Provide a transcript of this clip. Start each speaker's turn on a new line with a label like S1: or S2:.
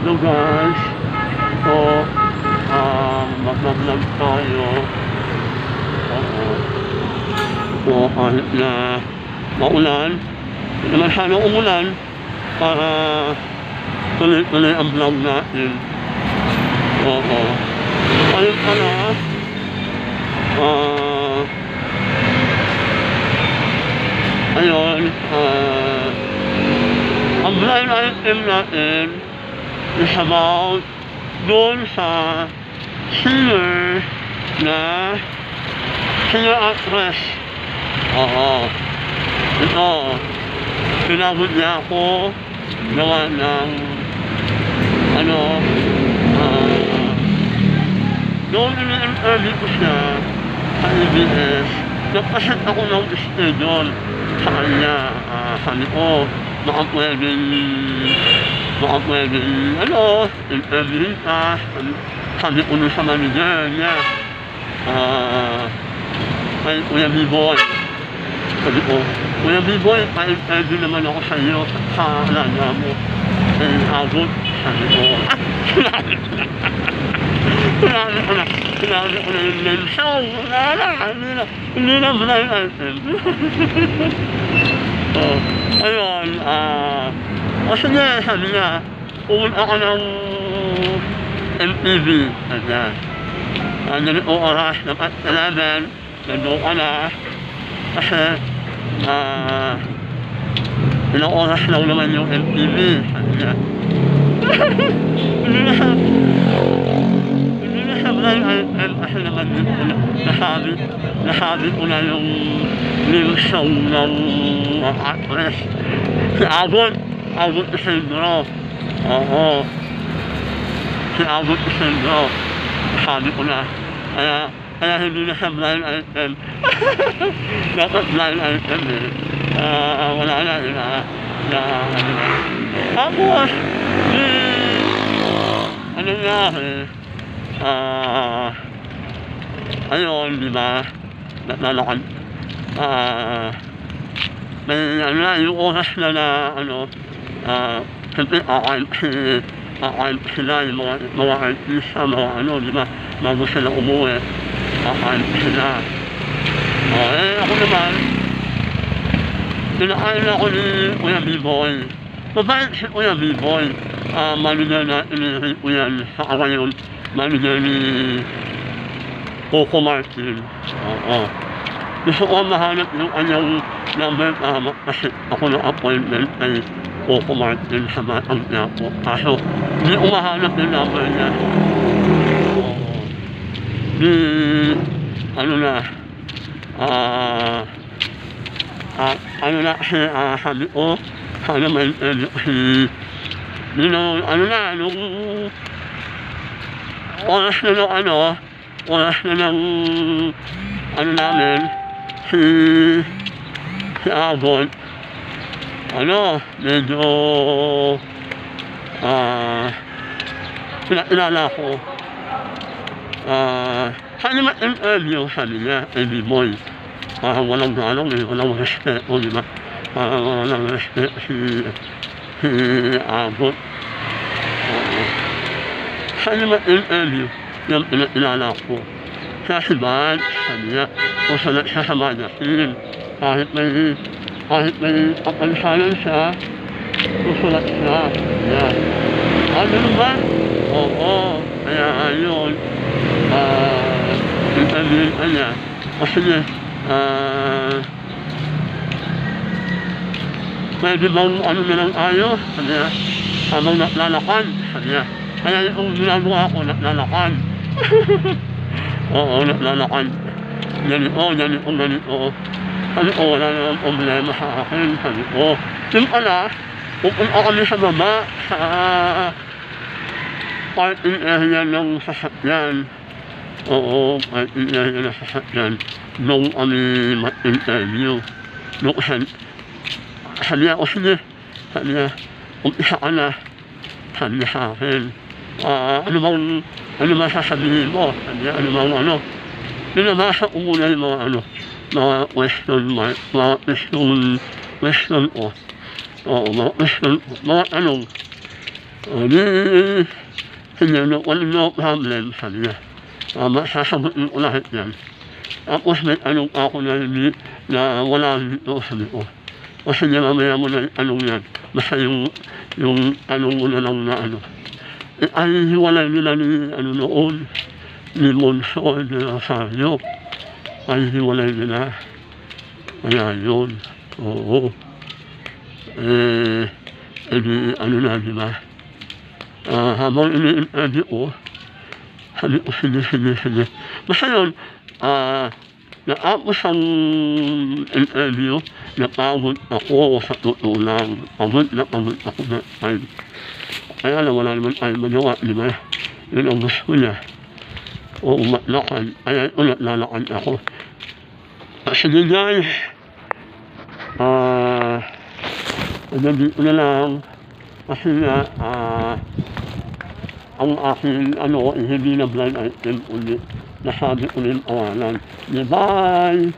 S1: So guys, so, um, mag-vlog tayo. Oo. So, kahit na maulan, hindi naman sana umulan, para tuloy-tuloy ang vlog natin. Oo. Ayun pala, ah, ayun, ah, ang blind item natin is about doon sa singer na singer actress. Oo. Ito, pinagod niya ako gawa ng ano, ah, noong in-interview ko siya sa ABS, nagpasit ako ng schedule sa kanya. Ah, sabi ko, baka pwedeng, baka pwedeng, ano, interview ka. Sabi, ko nun sa manager niya, ah, kay Kuya B-Boy. Sabi ko, Kuya B-Boy, pa-interview naman ako sa iyo sa, alaga mo. Eh, abot. Sabi ko, ah, sinabi ko na. Sinabi ko na, sinabi ko na yung show. Wala na, hindi na, hindi na blind item. so, ayun, ah, o sige, sabi niya, pumunta ako ng MTV. Sabi niya, ah, ganito oras, dapat 11, nandun ka na. Kasi, ah, ilang oras lang naman yung MTV. Sabi niya, hindi na siya, hindi na siya blind item kasi naman na- nasabi, nasabi ko na yung name show ng uh, actress. Si Abot, Abot Isidro. Oo. Si Abot Isidro. Sabi ko na, kaya, kaya hindi na siya blind item. Dapat blind item eh. Ah, wala na, na, na, na. Tapos, eh, ano nga eh, ah, ayun, di ba, nalakad, ah, may ano na, yung oras na na, ano, ah, siyempre, kakain, kakain sila, yung mga, mga artista, mga ano, di ba, bago sila umuwi, kakain sila. Oh, eh, ako naman, Kinakain ako ni Kuya B-Boy. Mabait si Kuya B-Boy. Ah, manager natin ni Kuya kay Coco Martin sa Batang Quiapo. Kaso, hindi ko mahanap yung number niya. Oo. Di, ano na, ah, ah, ano na ah, sabi ko, sana may kasi, you know, ano na, nung oras na ng ano, oras na ng, ano namin, si, si Abon, ano, medyo, ah, pinakilala ko, ah, sana may interview, sabi niya, Eddie Boy. Parang walang galang eh, walang respeto, di ba? Parang walang respeto si, si Abot. Oo. Sana ma-interview yung pinakilala ko. Siya si Bad, sabi niya, siya sa magazine. Kahit may, kahit may kapansanan siya, usulat siya. Yan. Ah, ganun ba? Oo. Kaya ayun, ah, interview ka niya. O sige, ah, pwede bang ano na lang tayo? Sabi niya, habang naglalakan, sabi niya. Kaya yung ginagawa ko, naglalakan. Oo, naglalakan. Ganito, ganito, ganito. Sabi ko, wala namang problema sa akin. Sabi ko, yung pala, pupunta kami sa baba, sa parking area ng sasakyan. Oo, parking area ng sasakyan. Doon kami mag-interview. Kasi, sabi niya, o sige, sabi niya, umpisa ka na. Sabi niya sa akin, ah, ano bang, ano ba sasabihin mo? Sabi niya, ano bang ano? Pinabasa ko muna yung mga ano, mga question mark, mga question, question ko. Oo, mga question ko, mga tanong. O di, no, wala no problem, sabi niya. Uh, masasagutin ko lahat yan. Tapos may tanong ako na hindi, na wala dito, sabi ko. O sige, mamaya mo na anong yan. Basta yung, yung tanong mo na lang na ano. Eh, ay, hiwalay nila ni, ano noon, ni Monso, ni Rosario. Ay, hiwalay nila. Kaya yun, oo. Eh, edi, ano na, di ba? Ah, habang ini-interview ko, sabi ko, sige, sige, sige. Basta yun, ah, natapos ang interview, napagod ako sa totoo lang. Pagod na pagod ako na time. Kaya lang wala naman tayo magawa, di ba? Yun ang gusto niya. O umatlakad, kaya ulit lalakad ako. Ah, Sige guys, ah, hanggang dito na lang. Kasi nga, ah, ang aking ano, hindi na blind item ulit. Nasabi ko rin awalan. Bye!